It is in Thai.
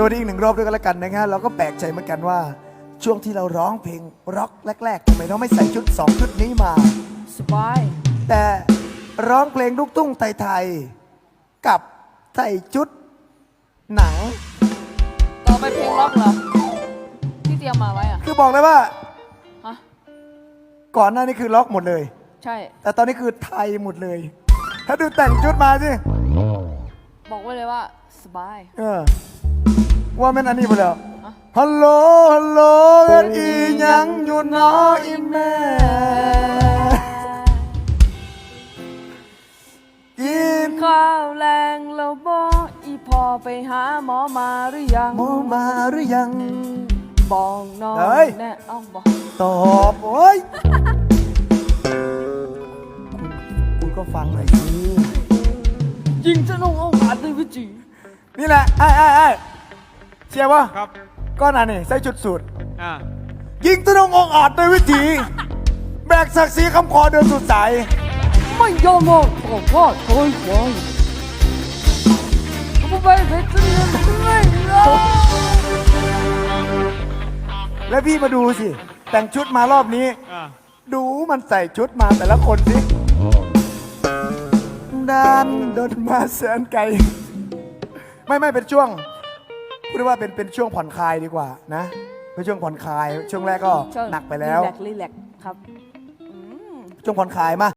สวัสดีอีกหนึ่งรอบด้วยกันแล้วกันนะฮะเราก็แปลกใจเหมือนกันว่า ช่วงที่เราร้องเพลงร็อกแรกๆทำไมเราไม่ใส่ชุดสองชุดนี้มา สบาย แต่ร้องเพลงลูกทุ่งไทยๆกับใส่ชุดหนัง ต่อไปเพลงล็อกเหรอ ที่เตรียมมาไว้อะคือบอกเลยว่า ฮะ ก่อนหน้านี้คือล็อกหมดเลย ใช่ แต่ตอนนี้คือไทยหมดเลย ถ้าดูแต่งชุดมาสิ บอกไว้เลยว่า สบาย เออ ว่าแม่นอันนี้ไปแล้วอะฮัลโหลฮัลโหลเอ็ดอีหยังอยู่เนออีแม่กินข้าวแรงแล้วบออีพอไปหาหมอมาหรือยังหมอมาหรือยัง บอกน้องเฮ้ย แน่เอ้าบอกตอบโอ้ยคุณคุณก็ฟังหน่อยสิยิงจะน้องเอาหาด้วยวิจีนี่แหละไอ้ไอ้ไอ้ เชียร์วะครับก็น่ะนี่ใส่จุดสูตร อ่า ยิงตะนงองอาจด้วยวิธีแบกศักดิ์ศรีคำขอเดินสุดสาย ไม่ยอมบอกผมว่าเคยควายก็ไปเพชรเรียนไม่ได้แล้วพี่มาดูสิ แต่งชุดมารอบนี้ อ่า ดูมันใส่ชุดมาแต่ละคนสิดันโดนมาแสนไกล ไม่ไม่เป็นช่วง พูดได้ว่าเป็นเป็นช่วงผ่อนคลายดีกว่านะเป็นช่วงผ่อนคลาย ช่วงแรกก็หนักไปแล้ว รีแลกซ์รีแลกซ์ครับ ช่วงผ่อนคลายมา